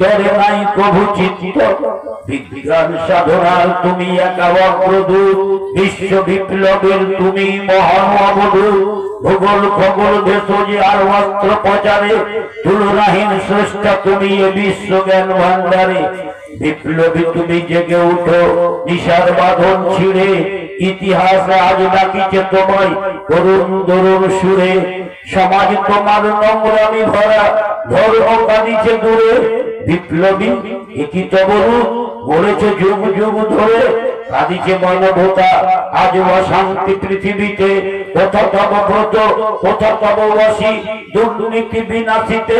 দরে নাই প্রভু চিত্ত। বিজ্ঞান সাধনার তুমি একা অগ্রদূত। বিশ্ব বিপ্লবের তুমি মহান অবধূত। ভূগোল খগোল ভেষজ আর অস্ত্র প্রচারে তুলনাহীন স্রষ্টা তুমি এ বিশ্ব জ্ঞান ভান্ডারে বিপ্লবী তুমি জেগে উঠো, নিশার বাঁধন ছিঁড়ে ইতিহাস আজ ডাকিছে তোমায়। করুণ ধরুন সুরে, সমাজ তোমার নোংরামি ভরা ধর্ম কাঁদিছে দূরে। বিপ্লবী একই তবরু গড়েছে যুগ যুগ ধরে। কাঁদিছে মানবতা আজ অশান্তি পৃথিবীতে। কোথা তব ব্রত কোথা তব বসি দুর্নীতি বিনাশিতে।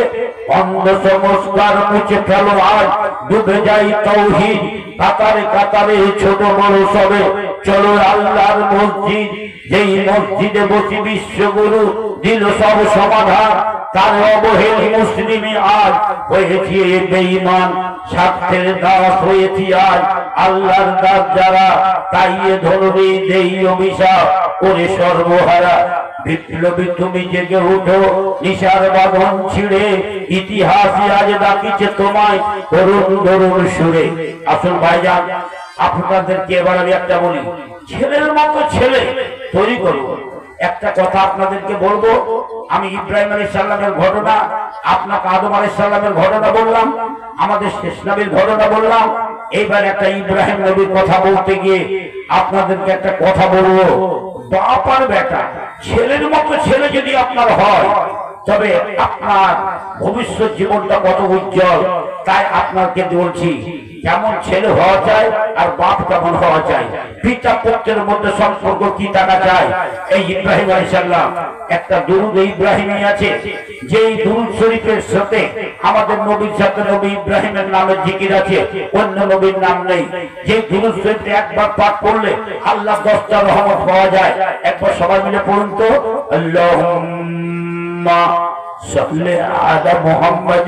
অন্ধ সংস্কার মুছে ফেলো আজ, ডুবে যাই তৌহিদ। কাতারে কাতারে ছোট বড় সবে, চলো আল্লাহর মসজিদ। যেই মসজিদে বসি বিশ্বগুরু দিল সব সমাধান, তার অবহেল মুসলিমে আজ হয়েছি বেঈমান, স্বার্থের দাস হয়েছি আজ, আল্লাহর দাস যারা, তাই এ ধরবে দেই অভিশাপ করে সর্বহারা। বিপ্লবী তুমি জেগে উঠো নিশার বাঁধন ছিঁড়ে, ইতিহাসে আজ ডাকিছে তোমায় করুণ ধরুন সুরে। আসল ভাইজান, আপনাদেরকে এবার আমি একটা বলি, ছেলের মতো ছেলে তৈরি করব একটা কথা আপনাদেরকে বলব, আমি ইব্রাহিম আলী সাল্লামের ঘটনা, আপনাকে আদম আলী সাল্লামের ঘটনা বললাম, আমাদের শেষ নবীর ঘটনা বললাম। এইবার একটা ইব্রাহিম নবীর কথা বলতে গিয়ে আপনাদেরকে একটা কথা বলব। বাপ আর বেটা, ছেলের মতো ছেলে যদি আপনার হয়, তবে আপনার ভবিষ্যৎ জীবনটা কত উজ্জ্বল, তাই আপনাকে বলছি কেমন ছেলে হওয়া চাই আর বাপ কেমন হওয়া চাই পিতা পুত্রের মধ্যে সম্পর্ক কি থাকা চাই এই ইব্রাহিম আলাইসাল্লাম একটা দুরুদ ইব্রাহিমী আছে যেই দুরুদ শরীফের সাথে আমাদের নবীর সাথে নবী ইব্রাহিমের নামের জিকির আছে অন্য নবীর নাম নেই যে দুরুদ শরীফ একবার পাঠ করলে আল্লাহ দশটা রহমত পাওয়া যায় একবার সবাই মিলে পড়ুন তো আল্লাহুম্মা صل على محمد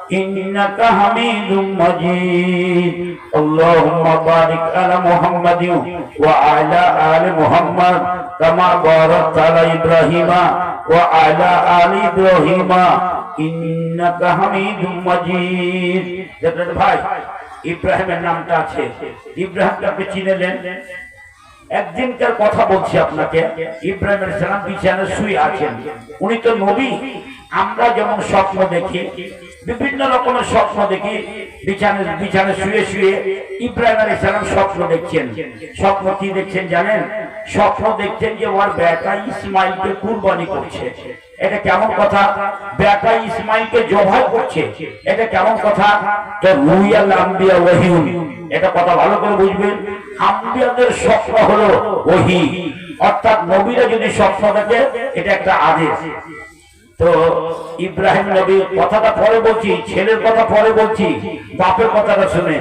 إنك حميد مجيد اللهم بارك على محمد وعلى آل محمد كما باركت على إبراهيم وعلى آل إبراهيم إنك حميد مجيد দেখলেন ভাই ইব্রাহিমের নামটা আছে ইব্রাহিমকে আপনি চিনেলেন একদিনকার কথা বলছি আপনাকে ইব্রাহিমের সালাম বিছানে শুয়ে আছেন উনি তো নবী আমরা যেমন স্বপ্ন দেখি বিভিন্ন রকমের স্বপ্ন দেখি। বিছানে বিছানে শুয়ে শুয়ে ইব্রাহিম আলী সালাম স্বপ্ন দেখছেন। স্বপ্ন কি দেখছেন জানেন? স্বপ্ন দেখছেন যে ওর বেটা ইসমাইলকে কুরবানি করছে। এটা কেমন কথা? বেটা ইসমাইলকে জবাই করছে। এটা কেমন কথা? তো রুইয়াল আম্বিয়া ওহিউন এটা কথা ভালো করে বুঝবেন। আম্বিয়াদের স্বপ্ন হলো ওহি। অর্থাৎ নবীরা যদি স্বপ্ন দেখে, এটা একটা আদেশ। তো ইব্রাহিম নবী কথাটা পরে বলছি, ছেলের কথা পরে বলছি, বাপের কথাটা শুনে।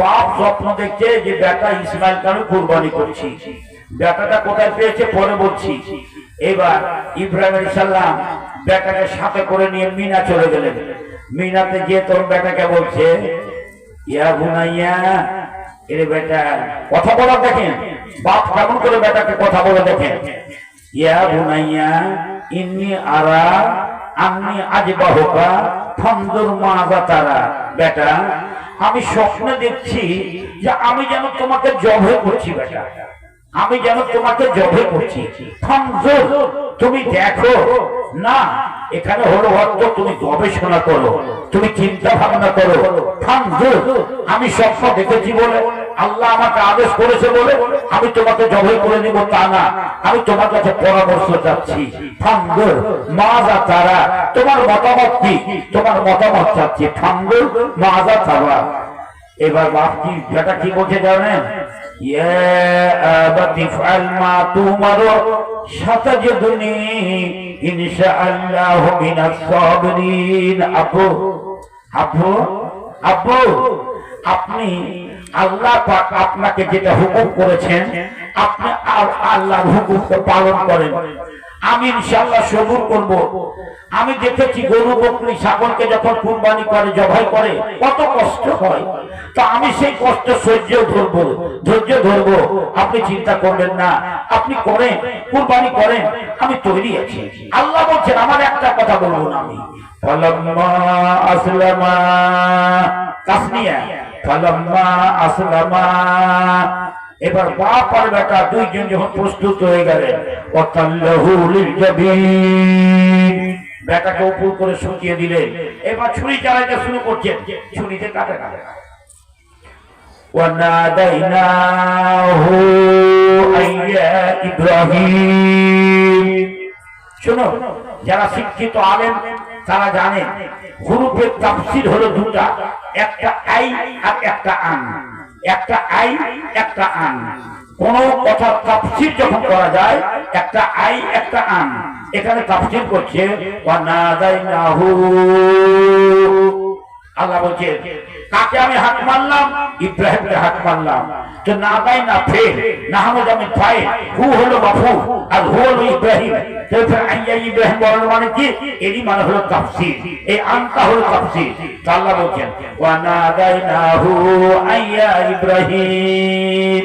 বাপ স্বপ্ন দেখছে যে বেটা ইসমাইল কানু কুরবানি করছি। বেটাটা কোথায় পেয়েছে পরে বলছি। এবার ইব্রাহিম সাল্লাম বেটাকে সাথে করে নিয়ে মিনা চলে গেলেন। মিনাতে গিয়ে তোর বেটাকে বলছে? ইয়া গুনাইয়া এরে বেটা, কথা বলা দেখেন। বাপ কেমন করে বেটাকে কথা বলে দেখেন? ইয়া বুনাইয়া ইন্নি আরা আমি আজ বাহুকা ফন্দুর মাজা তারা বেটা, আমি স্বপ্নে দেখছি যে আমি যেন তোমাকে জবে করছি বেটা। আমি যেন তোমাকে জবে করছি ফন্দুর তুমি দেখো না, এখানে হলো অর্থ, তুমি গবেষণা করো, তুমি চিন্তা ভাবনা করো আমি স্বপ্ন দেখেছি বলে আল্লাহ আমাকে আদেশ করেছে বলে আমি তোমাকে জবাই করে নিব, তা না। আমি তোমার কাছে পরামর্শ চাচ্ছি। মাজা তারা, তোমার মতামত কি? তোমার মতামত চাচ্ছি। ফাঙ্গুর মাজা তারা। এবার বাপ কি যেটা কি বলছে জানেন? আপনি আল্লাহ আপনাকে যেটা হুকুম করেছেন আপনি আল্লাহ আল্লাহর হুকুমকে পালন করেন। আমি ইনশাল্লাহ সবুর করব। আমি দেখেছি গরু, বকরি, ছাগলকে যখন কুরবানি করে, জবাই করে, কত কষ্ট হয়। তা আমি সেই কষ্ট সহ্য ধরবো, ধৈর্য ধরবো। আপনি চিন্তা করবেন না। আপনি করেন, কুরবানি করেন, আমি তৈরি আছি। আল্লাহ বলছেন, আমার একটা কথা বলব না আমি। ফালাম্মা আসলামা, তাসনিয়া। ফালাম্মা আসলামা এবার বাপ পারবে বেটা দুইজন যখন প্রস্তুত হয়ে গেলেন বেটাকে উপর করে শুকিয়ে দিলেন এবার ছুরি চালাইতে শুরু করছেন ছুরিতে কাটে কাটে যারা শিক্ষিত আলেন তারা জানেন হুরুফের তাফসির হলো দুটা, একটা আই আর একটা আন। একটা আই, একটা আন। কোন কথা তাফসির যখন করা যায়, একটা আই, একটা আন। এখানে তাফসির করছে ওয়ানাদাইনাহু আল্লাহ বলছে কাকে আমি হাত মারলাম? ইব্রাহিমকে হাত মারলাম। তো না দাই না ফে না হামদ আমি ফাই হু হলো বাফু, আর হু হলো ইব্রাহিম। তো আইয়া ইব্রাহিম বলার মানে কি? এরই মানে হলো তাফসীর। এই আনটা হলো তাফসীর। বলছেন, ওয়া না দাই না হু আইয়া ইব্রাহিম।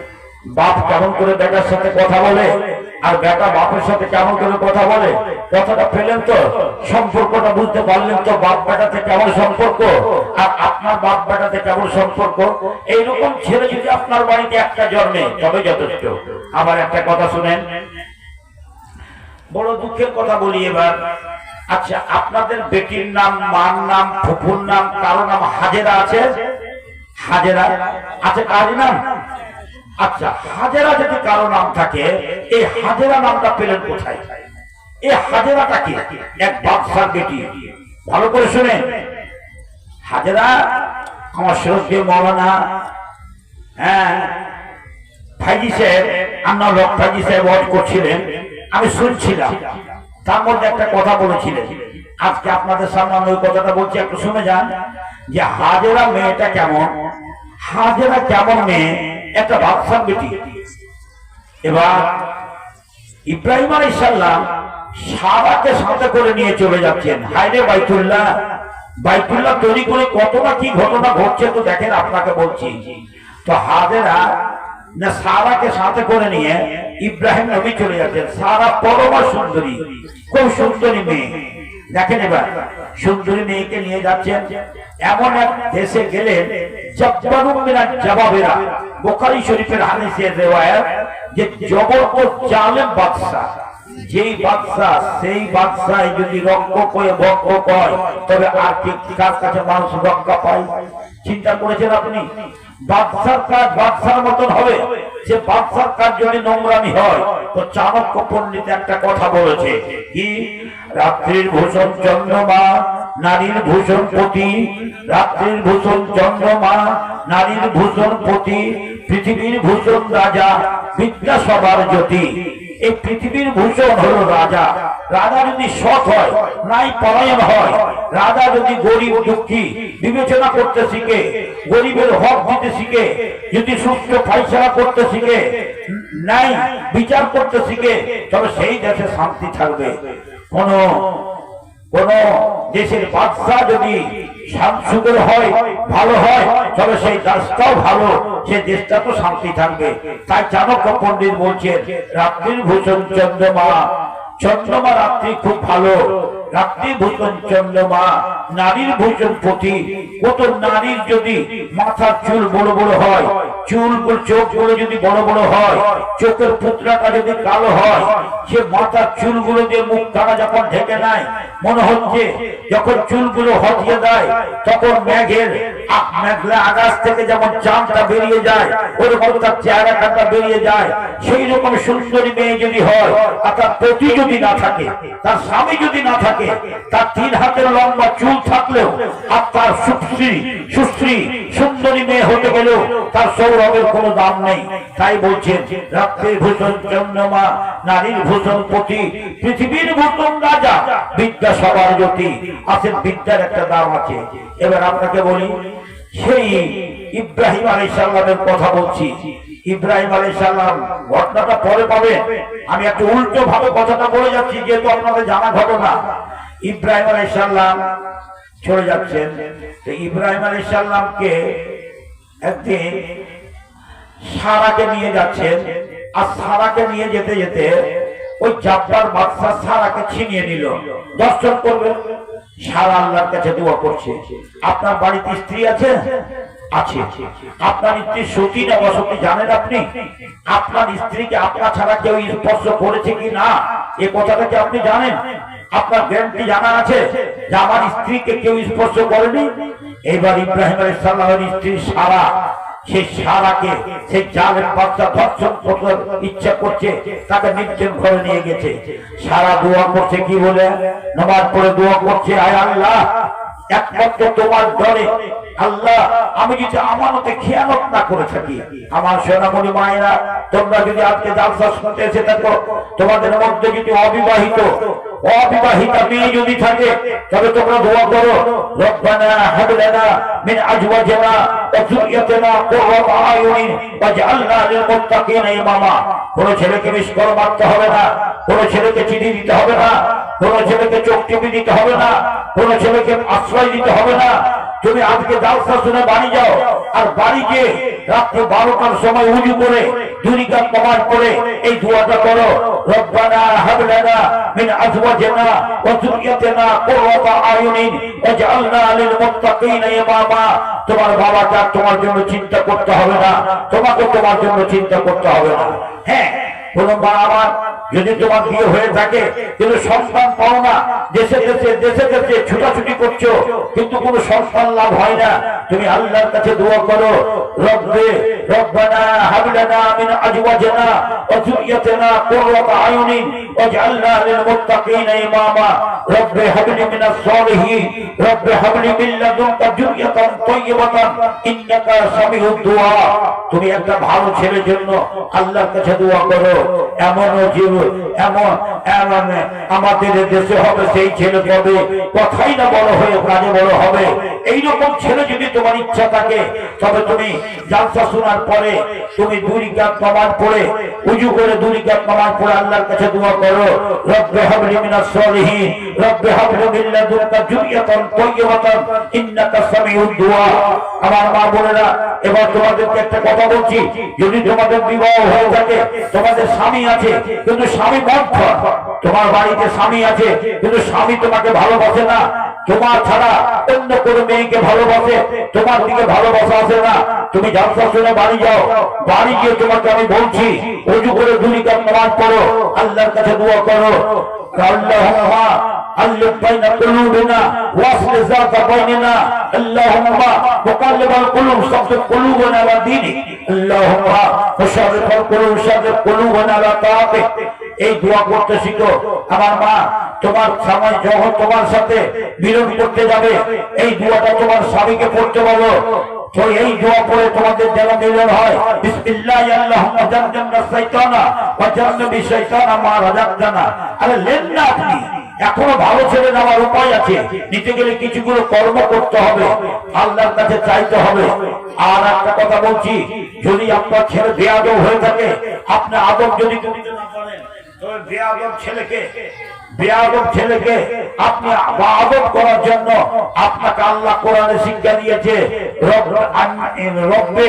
বাপ কেমন করে বেটার সাথে কথা বলে? আর বেটা বাপের সাথে কেমন করে কথা বলে? কথাটা পেলেন তো সম্পর্কটা বুঝতে পারলেন তো বাপ বেটাতে কেমন সম্পর্ক? আর আপনার বাপ বেটাতে কেমন সম্পর্ক? এইরকম ছেলে যদি আপনার বাড়িতে একটা জন্মে, তবে যথেষ্ট। আবার একটা কথা শুনেন। বড় দুঃখের কথা বলি এবার। আচ্ছা আপনাদের বেটির নাম, মার নাম, ফুফুর নাম, কারও নাম হাজেরা আছে? হাজেরা? আছে কার নাম? আচ্ছা হাজেরা যদি কারও নাম থাকে, এই হাজেরা নামটা পেলেন কোথায়? এই হাজেরাটা কি? এক বাদশার বেটি। ভালো করে শুনে। হাজেরা, আমার শ্রদ্ধে মৌলানা হ্যাঁ ফাইজি সাহেব, আন্না লোক ফাইজি সাহেব ওয়াজ করছিলেন, আমি শুনছিলাম। তার মধ্যে একটা কথা বলেছিলেন। আজকে আপনাদের সামনে আমি ওই কথাটা বলছি, একটু শুনে যান। যে হাজেরা মেয়েটা কেমন? হাজেরা কেমন মেয়ে? একটা বাদশার বেটি এবার ইব্রাহিম আলী সাল্লাম সারাকে সাথে করে নিয়ে চলে যাচ্ছেন। হাইরে বাইতুল্লাহ বাইতুল্লাহ তৈরি করে কত না কি ঘটনা ঘটছে তো দেখেন আপনাকে বলছি। তো হাজেরা না সারাকে সাথে করে নিয়ে ইব্রাহিম নবী চলে যাচ্ছেন। সারা পরমা সুন্দরী, খুব সুন্দরী মেয়ে। দেখেন এবার, সুন্দরী মেয়েকে নিয়ে যাচ্ছেন। এমন এক দেশে গেলেন জবাবেরা বুখারী শরীফের হাদিসের রিওয়ায়াত যে জবরদস্ত জালেম বাদশা যেই বাদশা সেই বাদশায় যদি রক্ষ কয়ে ভক্ষ কয় তবে আর কি কার কাছে মানুষ রক্ষা পায়? চিন্তা করেছেন আপনি? বাদশার কাজ বাদশার মতন হবে। সে বাদশার কাজ যদি নোংরামি হয়, তো চাণক্য পণ্ডিত একটা কথা বলেছে, কি? রাত্রির ভূষণ চন্দ্রমা, নারীর ভূষণ পতি। রাত্রির ভূষণ চন্দ্রমা, নারীর ভূষণ পতি। পৃথিবীর ভূষণ রাজা বিদ্যা সবার জ্যোতি। এই পৃথিবীর ভূষণ হলো রাজা। রাজা যদি সৎ হয়, নাই পলায়ন হয়, রাজা যদি গরিব দুঃখী, বিবেচনা করতে শিখে, গরিবের হক দিতে শিখে, যদি সুস্থ ফাইসলা করতে শিখে, নাই, বিচার করতে শিখে, তবে সেই দেশে শান্তি থাকবে। কোন কোন দেশের বাদশাহ যদি শামসুদের হয়, ভালো হয়, তবে সেই দেশটাও ভালো, সে দেশটা তো শান্তি থাকবে। তাই চাণক্য পণ্ডিত বলছেন, রাত্রির ভূষণ চন্দ্রমা চন্দ্রমা রাত্রি খুব ভালো। রাত্রি ভূষণ চন্দ্রমা নারীর ভূষণ পতি। কত নারীর যদি মাথার চুল বড় বড় হয়, চুল চোখগুলো যদি বড় বড় হয়, চোখের যদি কালো হয়, সে মাথার চুলগুলো দিয়ে মুখ যখন ঢেকে নেয়, মনে হচ্ছে যখন চুলগুলো হটিয়ে দেয়, তখন মেঘের মেঘলা আকাশ থেকে যেমন চাঁদটা বেরিয়ে যায়, ওরকম তার চেহারাটা বেরিয়ে যায়। সেই রকম সুন্দরী মেয়ে যদি হয়, আর তার পতি যদি না থাকে, তার স্বামী যদি না থাকে থাকে। তার তিন হাতের লম্বা চুল থাকলেও আর তার সুশ্রী সুশ্রী, সুন্দরী মেয়ে হতে গেলেও তার সৌরভের কোনো দাম নেই। তাই বলছেন, রাত্রির ভূষণ চন্দ্রমা, নারীর ভূষণ পতি, পৃথিবীর ভূষণ রাজা, বিদ্যা সবার জ্যোতি। আছেন বিদ্যার একটা দাম আছে। এবার আপনাকে বলি, সেই ইব্রাহিম আলী সাল্লামের কথা বলছি। ইব্রাহিম আলী সাল্লাম ঘটনাটা পরে পাবে। আমি একটু উল্টো ভাবে কথাটা বলে যাচ্ছি, যেহেতু আপনাদের জানা ঘটনা। ইব্রাহিম আলী সাল্লাম চলে যাচ্ছেন। ইব্রাহিম আলী সাল্লামকে একদিন সারাকে নিয়ে যাচ্ছেন। আর সারাকে নিয়ে যেতে যেতে ওই জাব্বার বাদশা সারাকে ছিনিয়ে নিল। দর্শন করবে সারা আল্লাহর কাছে দোয়া করছে। আপনার বাড়িতে স্ত্রী আছে? আছে। আপনার স্ত্রী সতী না বসতি জানেন আপনি? আপনার স্ত্রীকে আপনার ছাড়া কেউ স্পর্শ করেছে কি না? এ কথাটা কি আপনি জানেন? আপনার জ্ঞানটি জানা আছে যে আমার স্ত্রীকে কেউ স্পর্শ করেনি? এবার ইব্রাহিম আলাইহিস সালামের স্ত্রী সারা সেই সারাকে সেই জালের বাচ্চা ধর্ষণ করতে ইচ্ছা করছে, তাকে নির্জন ঘরে নিয়ে গেছে। সারা দোয়া করছে কি বলে? নামাজ পড়ে দোয়া করছে, আয় আল্লাহ। একমাত্র তোমার ডরে আল্লাহ, আমি যদি আমানতে খেয়ালত না করে থাকি, আমার সোনামণি মায়েরা, তোমরা যদি আজকে জালসা শুনতে এসে থাকো, তোমাদের মধ্যে যদি অবিবাহিত অবিবাহিতা মেয়ে যদি থাকে, তবে তোমরা দোয়া করো, রব্বানা হাবলানা মিন ওয়া লিল মুত্তাকিনা ইমামা। কোন ছেলেকে মিস মারতে হবে না, কোন ছেলেকে চিনি দিতে হবে না, কোন ছেলেকে চোখ টিপি দিতে হবে না, কোন ছেলেকে আশ্রয় দিতে হবে না তুমি আজকে জালসা শুনে বাড়ি যাও। আর বাড়ি গিয়ে রাত্রে বারোটার সময় উজু করে দুরিকাত প্রমাণ করে এই দোয়াটা করো। রব্বানা হাবলানা মিন আজওয়াজিনা ওয়া যুররিয়াতিনা কুররাতা আয়ুনিন ওয়াজআলনা লিল মুত্তাকিনা ইমামা। তোমার আর তোমার জন্য চিন্তা করতে হবে না। তোমাকে তোমার জন্য চিন্তা করতে হবে না। হ্যাঁ কোন যদি তোমার বিয়ে হয়ে থাকে কিন্তু সন্তান পাও না। দেশে দেশে দেশে দেশে ছুটাছুটি করছ, কিন্তু কোনো সন্তান লাভ হয় না। তুমি আল্লাহর কাছে দোয়া করো, রব্বে, রব্বানা মিন ওয়া কুররাতা লিল মুত্তাকিনা ইমামা। রব্বে হাবলি মিনাস সালিহিন, রব্বে হাবলি মিন লাদুনকা ইন্নাকা সামিউদ তুমি একটা ভালো ছেলের জন্য আল্লাহর কাছে দোয়া করো। এমনও জীব এমন এমন, আমাদের দেশে হবে, সেই ছেলে পাবে কথাই না বড় হয়ে কাজে বড় হবে। এইরকম ছেলে যদি তোমার ইচ্ছা থাকে, তবে তুমি জালসা শোনার পরে তুমি দুই গান প্রমাণ পড়ে, উজু করে দুই গান প্রমাণ পড়ে আল্লাহর কাছে দোয়া করো, রব্বে হাবলি মিনাস সালিহিন, রব্বে হাবলি মিন লাদুনকা যুররিয়াতান তাইয়্যিবাতান, ইন্নাকা সামিউদ দুআ আমার মা বোনেরা, এবার তোমাদেরকে একটা কথা বলছি, যদি তোমাদের বিবাহ হয়ে থাকে, তোমাদের স্বামী আছে, কিন্তু স্বামী মধ্য তোমার বাড়িতে স্বামী আছে, কিন্তু স্বামী তোমাকে ভালোবাসে না। তোমার ছাড়া অন্য কোনো মেয়েকে ভালোবাসে, তোমার দিকে ভালোবাসা আসে না। তুমি জালসা শুনে বাড়ি যাও। বাড়ি গিয়ে তোমাকে আমি বলছি, অজু করে দুরিকার নামাজ করো। আল্লাহর কাছে দোয়া করো। আল্লাহুম্মা ألف بين قلوبنا واصل ذات بيننا اللهم مقلب القلوب صفت قلوبنا على دينك اللهم مشرف القلوب شرف قلوبنا على طاعتك এই দোয়া করতে শিখো আমার মা তোমার সময় যখন তোমার সাথে বিরোধ করতে যাবে এই দোয়াটা তোমার স্বামীকে পড়তে বলো তো এই দোয়া তোমাদের যেন মিলন হয়। আল্লাহুম্মা ওয়া জান্নাবি শাইতানা মা আরে লেন না আপনি, এখনও ভালো ছেলে নেওয়ার উপায় আছে। নিতে গেলে কিছুগুলো কর্ম করতে হবে, আল্লাহর কাছে চাইতে হবে। আর একটা কথা বলছি, যদি আপনার ছেলে বেয়াদব হয়ে থাকে, আপনি আদব যদি না পারেন, তবে বেয়াদব ছেলেকে বেয়াদব ছেলেকে আপনি আদব করার জন্য আপনাকে আল্লাহ কোরআনে শিক্ষা দিয়েছে রব্বে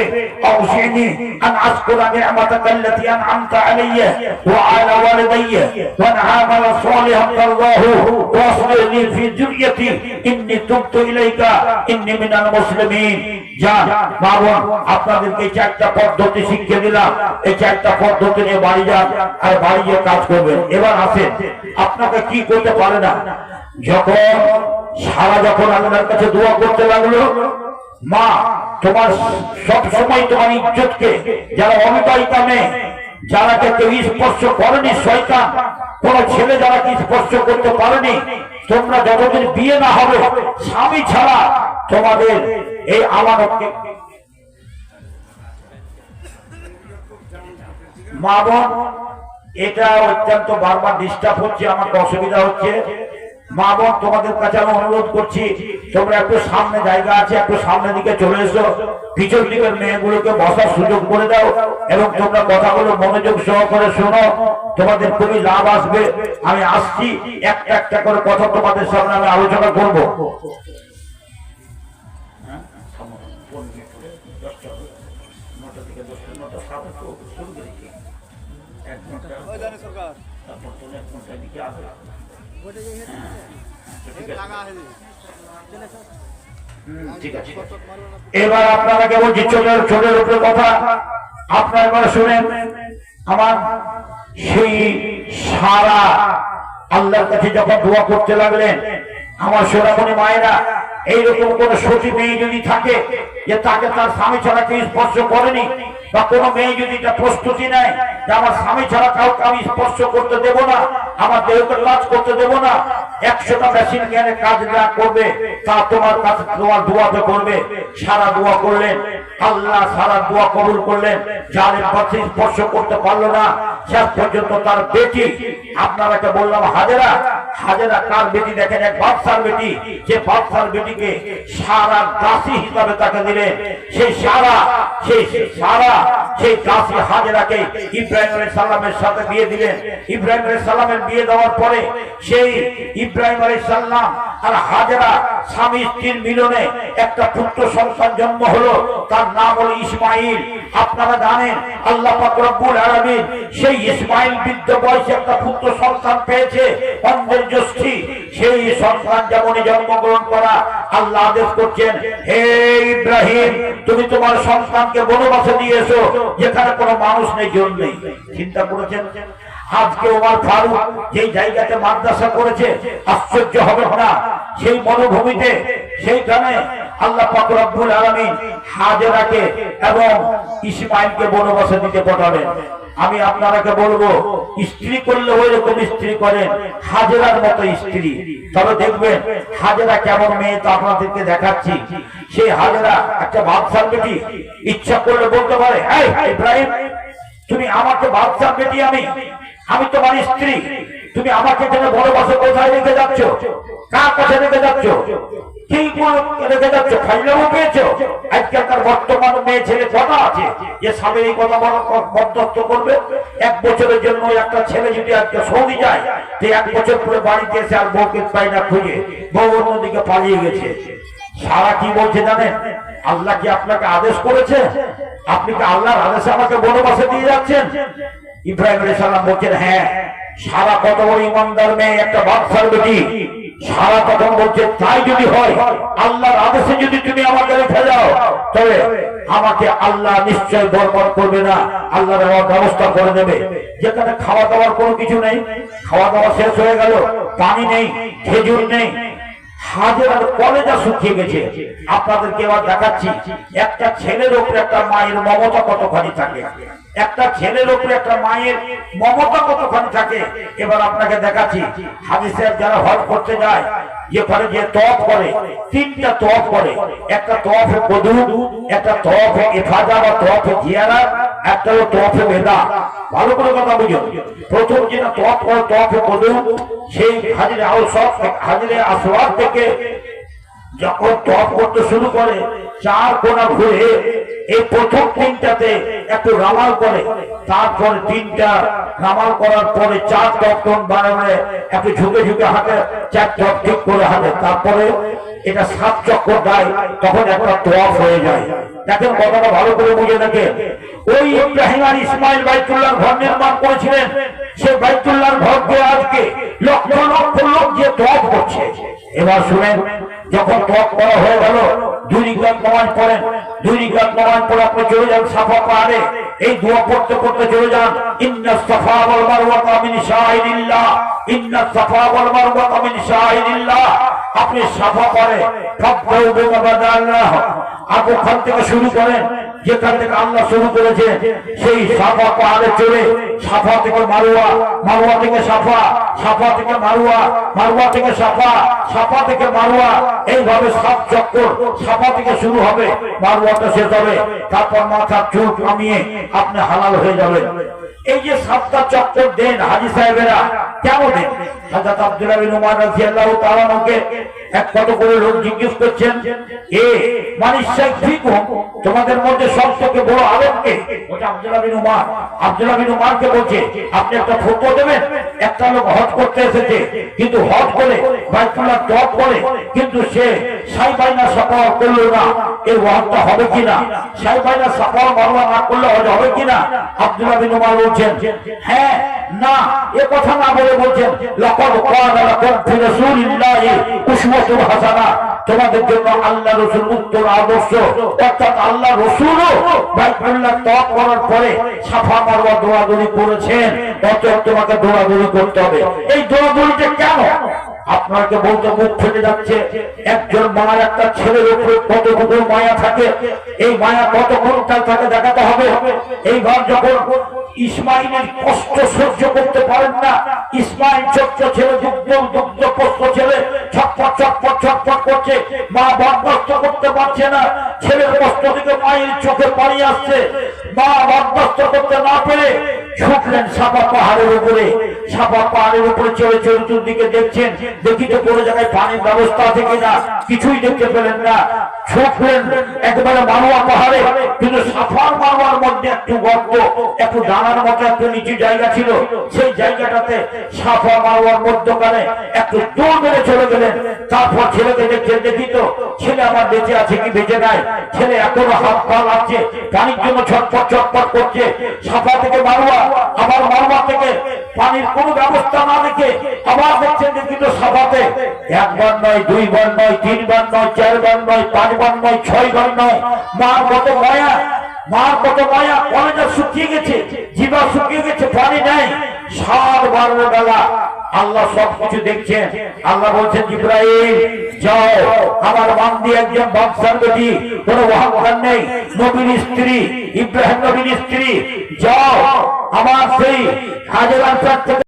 ওয়া আন আ'মালা সালিহান তারদাহু ওয়া আসলিহ লি ফি যুররিয়াতি ইন্নী তুবতু ইলাইকা ইন্নী মিনাল মুসলিমিন। যা বাবন আপনাদেরকে চারটা পদ্ধতি শিখিয়ে দিলাম। এই চারটা পদ্ধতি নিয়ে বাড়ি যান আর বাড়ি কাজ করবেন। এবার আসেন। আপনাকে কি করতে পারে না? যখন সারা যখন আল্লাহর কাছে দোয়া করতে লাগল, মা, তোমার সব সময় তোমার ইজ্জতকে যারা অবিবাহিতা মেয়ে, যারাকে কেউ স্পর্শ করেনি, শয়তান, কোন ছেলে যারাকে স্পর্শ করতে পারেনি, তোমরা যতদিন বিয়ে না হবে, স্বামী ছাড়া তোমাদের এই আমানতকে মা বোন এটা অত্যন্ত বারবার ডিস্টার্ব হচ্ছে আমাকে অসুবিধা হচ্ছে। মা বোন, তোমাদের কাছে আমি অনুরোধ করছি, তোমরা একটু সামনে জায়গা আছে, একটু সামনের দিকে চলে এসো। পিছন দিকের মেয়েগুলোকে বসার সুযোগ করে দাও এবং তোমরা কথাগুলো মনোযোগ সহকারে শোনো। তোমাদের খুবই লাভ আসবে। আমি আসছি, একটা একটা করে কথা তোমাদের সামনে আমি আলোচনা করব। এবার আপনারা কেবল চোখের চোখের উপরে কথা আপনারা এবার শুনেন আমার সেই সারা আল্লাহর কাছে যখন দোয়া করতে লাগলেন আমার সোনামণি মায়েরা এইরকম কোন সতী মেয়ে যদি থাকে যে তাকে তার স্বামী ছাড়া কেউ স্পর্শ করেনি বা কোনো মেয়ে যদি এটা প্রস্তুতি নেয় যে আমার স্বামী ছাড়া কাউকে আমি স্পর্শ করতে দেব না আমার দেহকে কাজ করতে দেব না। একশোটা মেশিন জ্ঞানে কাজ না করবে, তা তোমার কাছে তোমার দোয়াতে করবে। সারা দোয়া করলেন, আল্লাহ সারা দোয়া কবুল করলেন। যাদের পথে স্পর্শ করতে পারল না শেষ পর্যন্ত তার বেটি আপনারাকে বললাম, হাজেরা হাজেরা কার বেটি দেখেন, এক বাদশার বেটি, যে বাদশার বেটিকে সারা দাসী হিসাবে তাকে দিলেন সেই সারা সেই সারা, সেই দাসী হাজেরাকে ইব্রাহিম আলাইহিস সালামের সাথে বিয়ে দিলেন। ইব্রাহিম আলাইহিস সালামের বিয়ে দেওয়ার পরে সেই ইব্রাহিম আলাইহিস সালাম আর হাজেরা স্বামী স্ত্রীর মিলনে একটা পুত্র সন্তান জন্ম হলো। তার নাম হলো ইসমাইল। আপনারা জানেন, আল্লাহ পাক রব্বুল সেই ইসমাইল বৃদ্ধ বয়সে একটা পুত্র সন্তান পেয়েছে, অন্ধের জ্যোষ্ঠী। সেই সন্তান যেমনই জন্মগ্রহণ করা, আল্লাহ আদেশ করছেন, হে ইব্রাহিম, তুমি তোমার সন্তানকে বনবাসে দিয়ে এসো, যেখানে কোনো মানুষ নেই, জন নেই। চিন্তা করেছেন? আজকে ওমার ফারুক যেই জায়গাতে মাদ্রাসা করেছে, আশ্চর্য হবে না? সেই মরুভূমিতে সেইখানে আল্লাহ রব্বুল আলামিন হাজেরাকে এবং ইসমাইলকে বনবাসে দিতে পাঠাবেন। আমি আপনারাকে বলব, স্ত্রী করলে ওই রকম স্ত্রী করেন, হাজেরার মতো স্ত্রী। তবে দেখবেন, হাজেরা কেমন মেয়ে তো আপনাদেরকে দেখাচ্ছি। সেই হাজেরা একটা বাদশার বেটি, ইচ্ছা করলে বলতে পারে ইব্রাহিম, তুমি আমাকে বাদশার বেটি আমি আমি তোমার স্ত্রী। তুমি আমাকে এখানে বড় বাসে কোথায় রেখে যাচ্ছ? কার কাছে রেখে যাচ্ছ? সারা কি বলছে জানেন? আল্লাহ কি আপনাকে আদেশ করেছে? আপনি কি আল্লাহর আদেশে আমাকে বনবাসে দিয়ে যাচ্ছেন? ইব্রাহিম বলছেন হ্যাঁ সারা কত বড় ইমানদার মেয়ে, একটা বাদশার বেটি সারা তখন বলছে, তাই যদি হয়, আল্লাহর আদেশে যদি তুমি আমাকে রেখে যাও, তবে আমাকে আল্লাহ নিশ্চয় বরবাদ করবে না, আল্লাহ দেওয়ার ব্যবস্থা করে দেবে। যেখানে খাওয়া দাওয়ার কোনো কিছু নেই, খাওয়া দাওয়া শেষ হয়ে গেল, পানি নেই, খেজুর নেই, হাজার কলেজা শুকিয়ে গেছে। আপনাদেরকে এবার দেখাচ্ছি, একটা ছেলের উপরে একটা মায়ের মমতা কতখানি থাকে। একটা ছেলের উপরে একটা মায়ের মমতা কতখানি থাকে, এবার আপনাকে দেখাচ্ছি। হাদিসের যারা হজ করতে যায়, যে করে যে তফ করে, তিনটা তফ করে। একটা তফ বধু একটা তফ এফাজা বা তফ জিয়ারা একটা হলো তফ বেদা। ভালো করে কথা বুঝুন প্রথম যেটা তফ করে তফ বধু সেই হাজিরে আউসব হাজিরে আসওয়াদ থেকে যখন টপ করতে শুরু করে, চার কোনা ঘুরে এই প্রথম তিনটাতে একটু রামাল করে, তারপরে তিনটা রামাল করার পরে চার টন বানাবে একটু ঝুঁকে ঝুঁকে হাতে চার টপ ঠিক করে হাতে তারপরে এটা সাত চক্কর দেয়, তখন একটা টপ হয়ে যায়। দেখেন কথাটা ভালো করে বুঝে দেখে ওই ইব্রাহিম আর ইসমাইল বাইতুল্লাহ ঘর নির্মাণ করেছিলেন। সে বাইতুল্লাহর ঘরকে আজকে লক্ষ লক্ষ লোক যে টপ করছে। এবার শুনেন, যখন টপ করা হয়ে গেল দুই রিকাত নামাজ পড়েন দুই রিকাত আপনি চলে যান সাফা এই দোয়া পড়তে পড়তে চলে যান। ইন্না সাফা ওয়াল মারওয়াতা মিন শাইরিল্লাহ ইন্না সাফা ওয়াল মারওয়াতা মিন আপনি সাফা করে। ফাবদাউ বিমা বাদাল্লাহ আগে ওখান থেকে শুরু করেন। যেখান থেকে আল্লাহ শুরু করেছে, সেই সাফা পাহাড়ে চড়ে, সাফা থেকে মারুয়া মারুয়া থেকে সাফা সাফা থেকে মারুয়া মারুয়া থেকে সাফা সাফা থেকে মারুয়া, এইভাবে সাত চক্কর সাফা থেকে শুরু হবে, মারুয়াটা শেষ হবে, তারপর মাথার চুল কামিয়ে আপনি হালাল হয়ে যাবেন। এই যে সাতটা চক্কর দেন হাজি সাহেবেরা, কেমন দেন? হাজরত আব্দুল্লাহ এক কত করে লোক জিজ্ঞেস করছেন, এ মানিস ঠিক তোমাদের মধ্যে সবথেকে বড় আলেমকে? আব্দুল্লাহ আব্দুল্লাহ আপনি একটা দেবেন? একটা লোক হজ করতে এসেছে, কিন্তু হজ করে কিন্তু সে এই ওয়াজটা হবে কিনা? সাই বাইনা সাফাওয়া মারওয়া না করলে হবে কিনা? আব্দুল্লাহ বিন উমার বলছেন হ্যাঁ না, এ কথা না বলে বলছেন লাকুম ফি রাসূলিল্লাহি উসওয়াতুন হাসানা। তোমাদের জন্য আল্লাহ রসুল উত্তর আদর্শ, অর্থাৎ আল্লাহ বাইতুল্লাহ তওয়াফ করার পরে সাফা দৌড়াদৌড়ি করেছেন, অতএব তোমাকে করতে হবে। এই দৌড়াদৌড়িটা কেন? আপনাকে বলতে মুখ ফেটে যাচ্ছে, একজন মার একটা ছেলের উপরে কতটুকু মায়া থাকে, এই মায়া কত কোনটাল থাকে দেখাতে হবে। এইবার যখন ইসমাইলের কষ্ট সহ্য করতে পারেন না, ইসমাইল ছোট্ট ছেলে দুগ্ধ কষ্ট ছেলে ছটফট ছটফট ছটফট করছে। মা বরদাস্ত করতে পারছে না, ছেলের কষ্ট থেকে মায়ের চোখে পানি আসছে। মা বরদাস্ত করতে না পেরে ছুটলেন সাপা পাহাড়ের উপরে। সাপা পাহাড়ের উপরে চলে চতুর্দিকে দেখছেন, দেখি তো কোনো জায়গায় পানির ব্যবস্থা আছে কিনা? কিছুই দেখতে পেলেন না। কিন্তু মধ্যে একটু একটু জায়গা ছিল। সেই জায়গাটাতে সাফা মারোয়ার মধ্যখানে একটু দূর মেরে চলে গেলেন। তারপর ছেলেকে দেখছেন দেখি তো ছেলে আমার বেঁচে আছে কি বেঁচে নাই? ছেলে এখনও হাত পা লাগছে, পানির জন্য ছটফট ছটফট করছে। সাফা থেকে মারোয়া, আবার মারোয়া থেকে। পানির কোনো ব্যবস্থা না দেখে আবার দেখছেন দেখি তো সাফাতে একবার নয় দুইবার নয় তিনবার নয় চারবার নয় পাঁচবার নয় ছয়বার নয়। মার কত মায়া, মার কত মায়া কলেজা শুকিয়ে গেছে, জীবা শুকিয়ে গেছে, পানি নাই। সাত বারের বেলা আল্লাহ সব কিছু দেখছেন। আল্লাহ বলছেন ইব্রাহিম যাও। আমার বান্দি একজন বাদশার বেটি, কোন অহংকার নেই। নবীর স্ত্রী, ইব্রাহিম নবীর স্ত্রী, যাও। আমার সেই হাজার থেকে